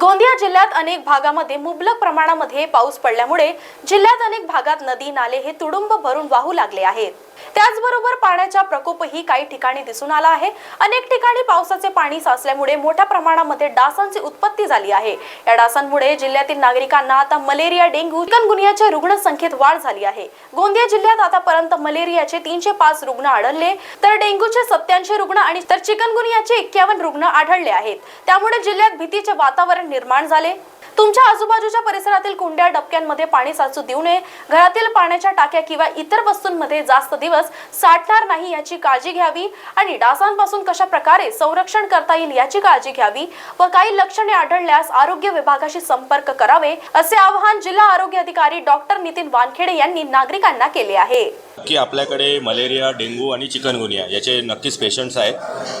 गोंदिया जिल्ह्यात अनेक भागामध्ये मुबलक प्रमाणामध्ये पाऊस पडल्यामुळे जिल्ह्यात अनेक भागात नदी नाले हे तुडुंब भरून वाहू लागले आहेत. त्याचबरोबर पाण्याचा प्रकोपही काही ठिकाणी दिसून आला आहे. अनेक ठिकाणी पावसाचे पाणी साचल्यामुळे मोठ्या प्रमाणामध्ये डासांची उत्पत्ती झाली आहे. या डासांमुळे जिल्ह्यातील नागरिकांना आता मलेरिया डेंग्यू चिकनगुनियाच्या रुग्ण संख्येत वाढ झाली आहे. गोंदिया जिल्ह्यात आतापर्यंत मलेरियाचे तीनशे पाच रुग्ण आढळले तर डेंग्यूचे सत्याऐंशी रुग्ण आणि तर चिकनगुनियाचे एक्क्यावन्न रुग्ण आढळले आहेत. त्यामुळे जिल्ह्यात भीतीचे वातावरण निर्माण झाले. तुमच्या आजूबाजूच्या परिसरातील कुंड्या डबक्यांमध्ये पाणी साचू देऊ नये घरातील पाण्याच्या टाक्या किंवा इतर वस्तूंमध्ये जास्त दिवस साठणार नाही याची काळजी घ्यावी आणि डासांपासून कशा प्रकारे संरक्षण करता येईल याची काळजी घ्यावी व काही लक्षणे आढळल्यास आरोग्य विभागाशी संपर्क करावे असे आवाहन जिल्हा आरोग्य अधिकारी डॉक्टर नितीन वानखेडे यांनी नागरिकांना केले आहे. की आपल्याकडे मलेरिया डेंगू आणि चिकनगुनिया याचे नक्कीच पेशंट्स आहेत.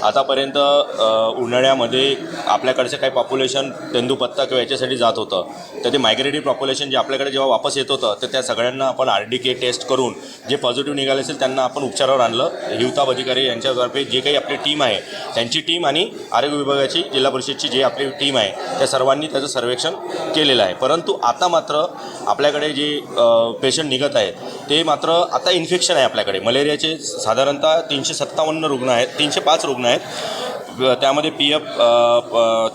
आतापर्यंत उन्हाळ्यामध्ये आपल्याकडचे काही पॉप्युलेशन तेंदूपत्ता किंवा याच्यासाठी जात होतं. तर ते मायग्रेटरी पॉप्युलेशन जे आपल्याकडे जेव्हा वापस येत होतं तर त्या सगळ्यांना आपण आर डी के टेस्ट करून जे पॉझिटिव्ह निघाले असेल त्यांना आपण उपचारावर आणलं. हिवताब अधिकारी यांच्यातर्फे जे काही आपली टीम आहे त्यांची टीम आणि आरोग्य विभागाची जिल्हा परिषदची जी आपली टीम आहे त्या सर्वांनी त्याचं सर्वेक्षण केलेलं आहे. परंतु आता मात्र आपल्याकडे जे पेशंट निघत आहेत ते मात्र आता इन्फेक्शन आहे आपल्याकडे. मलेरियाचे साधारणतः तीनशे सत्तावन्न रुग्ण आहेत तीनशे पाच रुग्ण आहेत. त्यामध्ये पी एफ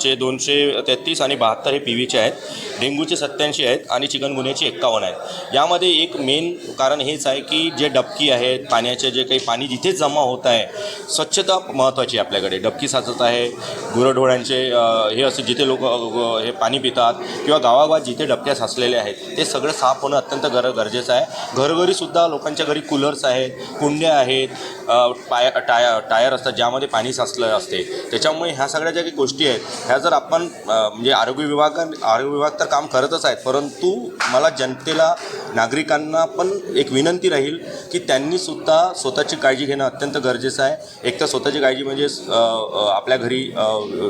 चे दोनशे तेहतीस आणि बहात्तर हे पी व्हीचे आहेत. डेंग्यूचे सत्याऐंशी आहेत आणि चिकनगुन्ह्याचे एक्कावन्न आहेत. यामध्ये एक मेन कारण हेच आहे की जे डबकी आहेत पाण्याचे जे काही पाणी जिथे जमा होत आहे स्वच्छता महत्त्वाची आहे आपल्याकडे. डबकी साचत आहे गुरढोळ्यांचे हे असे जिथे लोक हे पाणी पितात किंवा गावागावात जिथे डबक्या साचलेल्या आहेत ते सगळं साफ होणं अत्यंत गर गरजेचं आहे. घरोघरीसुद्धा लोकांच्या घरी कूलर्स आहेत कुंड्या आहेत पाय टाय टायर असतात ज्यामध्ये पाणी साचलं असते. त्याच्यामुळे ह्या सगळ्या ज्या काही गोष्टी आहेत ह्या जर आपण म्हणजे आरोग्य विभाग आरोग्य विभाग तर काम करतच आहेत परंतु मला जनतेला नागरिकांना पण एक विनंती राहील की त्यांनीसुद्धा स्वतःची काळजी घेणं अत्यंत गरजेचं आहे. एक तर स्वतःची काळजी म्हणजे आपल्या घरी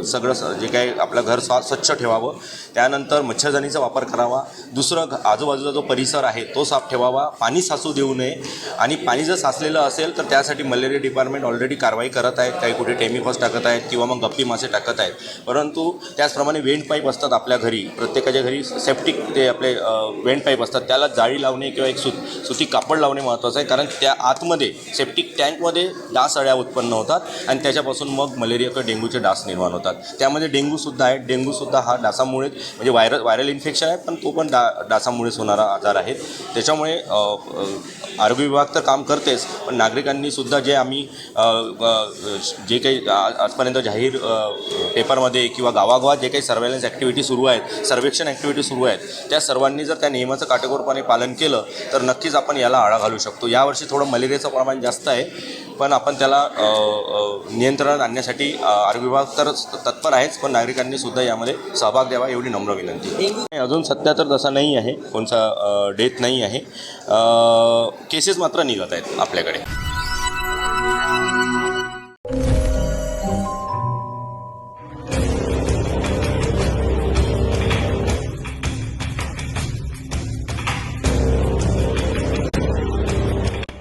सगळं स- जे काही आपलं घर स्वा स्वच्छ ठेवावं. त्यानंतर मच्छरदाणीचा वापर करावा. दुसरं आजूबाजूचा जो परिसर आहे तो साफ ठेवावा. पाणी साचू देऊ नये. आणि पाणी जर साचलेलं असेल तर त्यासाठी मलेरिया डिपार्टमेंट ऑलरेडी कारवाई करत आहेत. काही कुठे टेमिकॉस टाकत आहेत किंवा मग गप्पी मासे टाकत आहेत. परंतु त्याचप्रमाणे वेंट पाईप असतात आपल्या घरी. प्रत्येकाच्या घरी सेप्टिक ते आपले वेंड वेंट पाईप असतात. त्याला जाळी लावणे किंवा एक सुत सुती कापड लावणे महत्त्वाचं आहे. कारण त्या आतमध्ये सेप्टिक टँकमध्ये डास अळ्या उत्पन्न होतात आणि त्याच्यापासून मग मलेरिया किंवा डेंग्यूचे डास निर्माण होतात. त्यामध्ये डेंग्यूसुद्धा आहे. डेंग्यूसुद्धा हा डासामुळे म्हणजे व्हायरल व्हायरल इन्फेक्शन आहे पण तो पण डा डासामुळेच होणारा आजार आहे. त्याच्यामुळे आरोग्य विभाग तर काम करतेच पण नागरिकांनीसुद्धा जे आम्ही जे काही आजपर्यंत जाहीर पेपरमध्ये किंवा गावागावात जे काही सर्वेलन्स ॲक्टिव्हिटी सुरू आहेत सर्वेक्षण ॲक्टिव्हिटी सुरू आहेत त्या सर्वांनी जर त्या नियमाचं काटेकोरपणे पालन केलं तर नक्कीच आपण याला आळा घालू शकतो. यावर्षी थोडं मलेरियाचं प्रमाण जास्त आहे पण आपण त्याला नियंत्रणात आणण्यासाठी आरोग्य विभाग तर तत्पर आहेच पण नागरिकांनी सुद्धा यामध्ये सहभाग द्यावा एवढी नम्र विनंती. नाही, अजून सध्या तर तसा नाही आहे कोणचा डेथ नाही आहे. केसेस मात्र निघत आहेत आपल्याकडे.